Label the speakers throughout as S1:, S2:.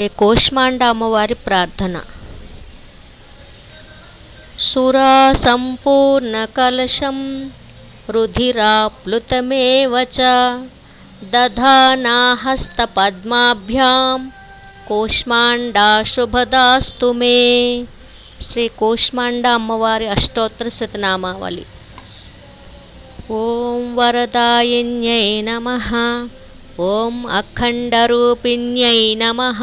S1: ఏ కోష్మాండ అమ్మవారి ప్రార్థన? సురా సంపూర్ణ కలశం రుధిరాప్లుతమేవ చ దధానా హస్తపద్మాభ్యాం మే. శ్రీ కోష్మాండ అమ్మవారి అష్టోత్తర శతనామావళి. ఓం వరదాయిన్యై నమ. ॐ अखण्डरूपिण्यै नमः।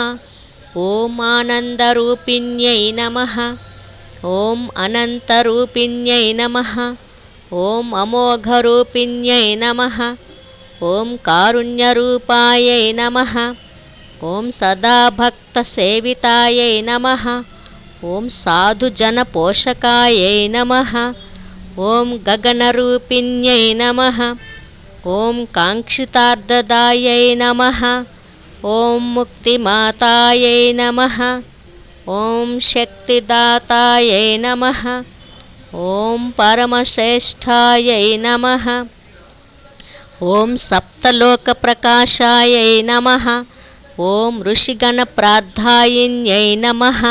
S1: ॐ आनन्दरूपिण्यै नमः। ॐ अनन्तरूपिण्यै नमः। ॐ अमोघरूपिण्यै नमः। ॐ कारुण्यरूपायै नमः। ॐ सदा भक्तसेवितायै नमः। ॐ साधुजनपोषकायै नमः। ॐ गगनरूपिण्यै नमः। ॐ ङ्क्षितार्ददायै नमः। ॐ मुक्तिमातायै नमः। ॐ शक्तिदातायै नमः। ॐ परमश्रेष्ठायै नमः। ॐ सप्तलोकप्रकाशायै नमः। ॐ ॐषिगणप्राधायिन्यै नमः।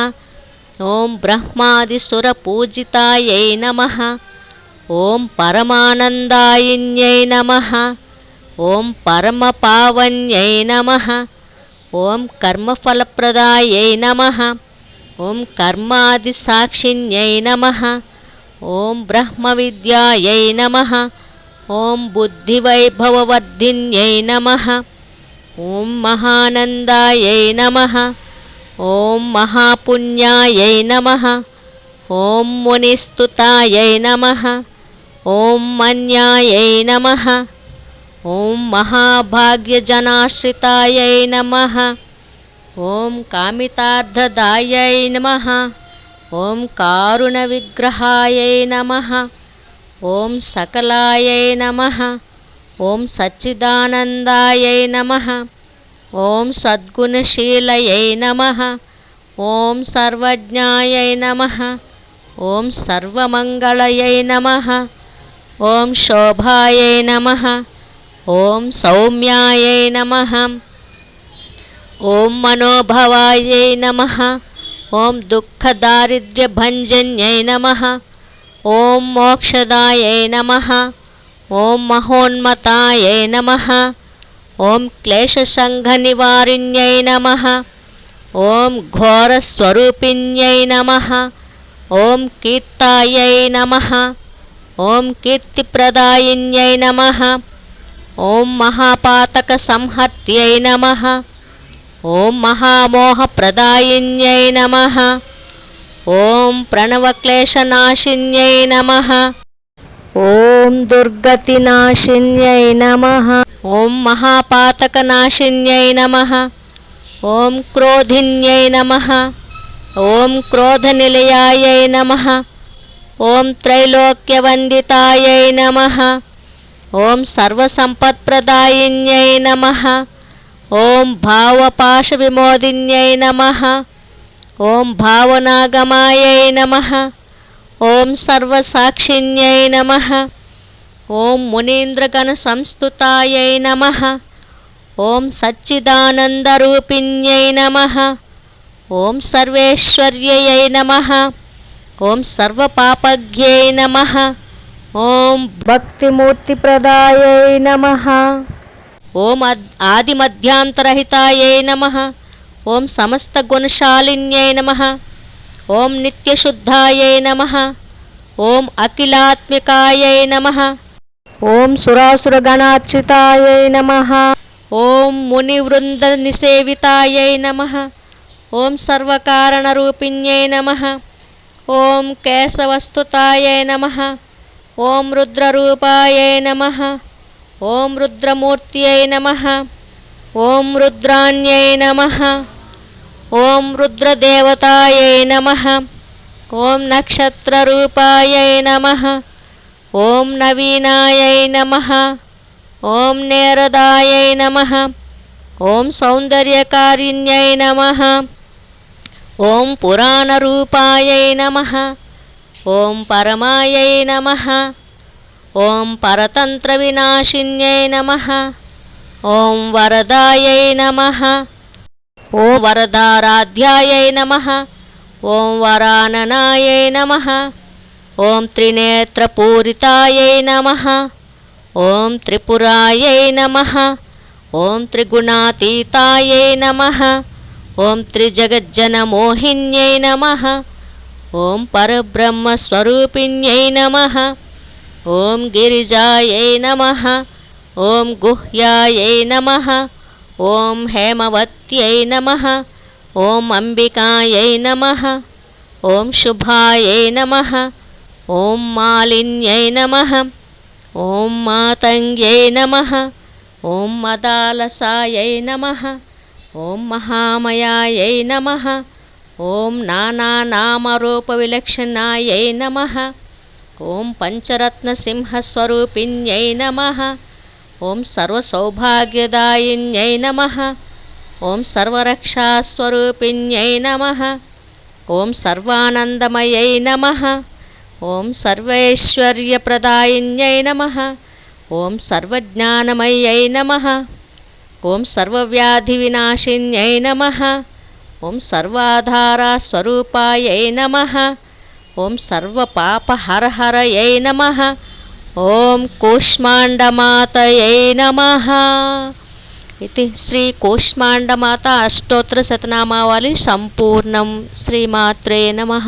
S1: ॐ ब्रह्मादिसुरपूजितायै नमः। ఓం పరమానందాయిన్యై నమ. ఓం పరమపావన్యై నమ. ఓం కర్మఫలప్రదాయై నమ. ఓం కర్మాదిసాక్షిణ్యై నమ. ఓం బ్రహ్మ విద్యాయై నమ. ఓం బుద్ధివైభవవర్ధిన్యై నమ. ఓం మహానందాయై నమ. ఓం మహాపుణ్యాయై నమ. ఓం మునిస్తుతాయై నమ. ఓం మన్యాయై నమ. ఓం మహాభాగ్యజనాశ్రితాయై నమ. ఓం కామితార్థదాయై నమ. ఓం కారుణవిగ్రహాయై నమ. ఓం సకలాయై నమ. ఓం సచ్చిదానందాయై నమ. ఓం సద్గుణశీలయై నమ. ఓం సర్వజ్ఞాయై నమ. ఓం సర్వమంగళయై నమ. ఓం శోభాయై నమ ఓం సౌమ్యాయై నమ ఓం మనోభవాయై నమ ఓం దుఃఖదారిద్ర్యభంజన్యై నమ ఓం మోక్షదాయై నమ ఓం మహోన్మతాయై నమ ఓం క్లేశసంఘనివారిణ్యై నమ ఓం ఘోరస్వరూపిణ్యై నమ ఓం కీర్తాయై నమ ఓం కీర్తిప్రదాయిన్యై నమ. ఓం మహాపాతక సంహర్త్యై నమ. ఓం మహామోహప్రదాయిన్యై నమ. ఓం ప్రణవక్లేశనాశిన్యై నమ. ఓం దుర్గతినాశిన్యై నమ. ఓం మహాపాతకనాశిన్యై నమ. ఓం క్రోధిన్యై నమ. ఓం క్రోధనిలయాయై నమ. ఓం త్రైలోక్యవందితాయై నమ. ఓం సర్వసంపత్ప్రదాయిన్యై నమ. ఓం భావపాశ విమోదిన్యై నమ. ఓం భావనాగమాయై నమ. ఓం సర్వసాక్షిణ్యై నమ. ఓం మునీంద్రగణ సంస్థుతాయై నమ. ఓం సచ్చిదానందరూపిణ్యై నమ. ఓం సర్వేశ్వర్యై నమ. ఓం సర్వపాపజ్ఞై నమ. ఓం భక్తిమూర్తిప్రదాయై నమ. ఓం ఆదిమధ్యాంతరహితాయై నమ. ఓం సమస్తగుణశాలిన్యై నమ. ఓం నిత్యశుద్ధాయై నమ. ఓం అఖిలాత్మికాయై నమ. ఓం సురాసురగణార్చితాయై నమ. ఓం మునివృందనిసేవితాయై నమ. ఓం సర్వకారణరూపిణ్యై నమ. ॐ केशवस्तुतायै नमः। ॐ रुद्ररूपायै नमः। ॐ रुद्रमूर्त्यै नमः। ॐ रुद्राण्यै नमः। ॐ रुद्रदेवतायै नमः। ॐ नक्षत्ररूपायै नमः। ॐ नवीनायै नमः। ॐ नेरदायै नमः। ॐ सौन्दर्यकारिण्यै नमः। ఓం పురాణరూపాయై నమ. ఓం పరమాయై నమ. ఓం పరతంత్ర వినాశిన్యై నమ. ఓం వరదాయై నమ. ఓం వరదారాధ్యాయై నమ. ఓం వరాననాయై నమ. ఓం త్రినేత్రపూరితాయై నమ. ఓం త్రిపురాయై నమ. ఓం త్రిగుణాతీతాయై నమ. ఓం త్రిజగజ్జన మోహిన్యై నమ. ఓం పరబ్రహ్మస్వరూపిణ్యై నమ. ఓం గిరిజాయై నమ. ఓం గుహ్యాయై నమ. ఓం హేమవత్యై నమ. ఓం అంబికాయై నమ. ఓం శుభాయై నమ. ఓం మాలిన్యై నమ. ఓం మాతంగ్యై నమ. ఓం మదాలసాయై నమ. ॐ महामयायै नमः। ॐ नानानामरूपविलक्षणायै नमः। ॐ पञ्चरत्नसिंहस्वरूपिण्यै नमः। ॐ सर्वसौभाग्यदायिन्यै नमः। ॐ सर्वरक्षास्वरूपिण्यै नमः। ॐ सर्वानन्दमयै नमः। ॐ सर्वैश्वर्यप्रदायिन्यै नमः। ॐ सर्वज्ञानमय्यै नमः। ఓం సర్వవ్యాధివినాశిన్యై నమ. ఓం సర్వాధారస్వరూపాయై నమ. ఓం సర్వపాపహరహరయై నమ. ఓం కూష్మాండమాతయై నమ. ఇది శ్రీ కూష్మాండమాత అష్టోత్తర శతనామావళి సంపూర్ణం. శ్రీమాత్రే నమ.